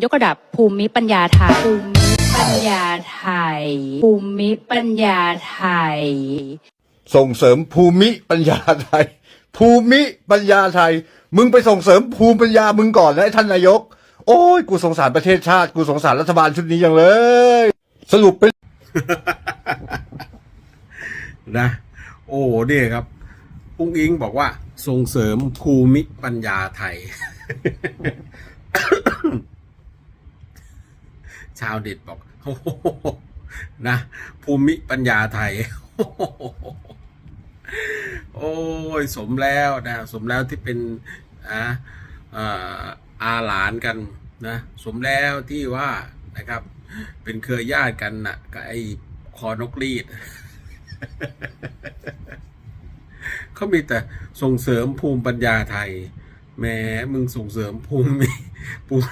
ยกระดับภูมิปัญญาไทย ภูมิปัญญาไทย ภูมิปัญญาไทย ส่งเสริมภูมิปัญญาไทย ภูมิปัญญาไทย มึงไปส่งเสริมภูมิปัญญามึงก่อนนะไอ้ท่านนายก โอ้ยกูสงสารประเทศชาติ กูสงสารรัฐบาลชุดนี้อย่างเลย สรุปเป็นนะ โอ้เนี่ยครับอุ้งอิงบอกว่าส่งเสริมภูมิปัญญาไทย ชาวเด็ดบอกโอ้โหนะ ภูมิปัญญาไทย โอ้ย สมแล้วนะ สมแล้วที่เป็นอ่าอ่ออาหลานกันนะ สมแล้วที่ว่านะครับ เป็นเครือญาติกันนะกับไอ้คอนกรีดเขามีแต่ส่งเสริมภูมิปัญญาไทยแหมมึงส่งเสริมภูมิภูมิ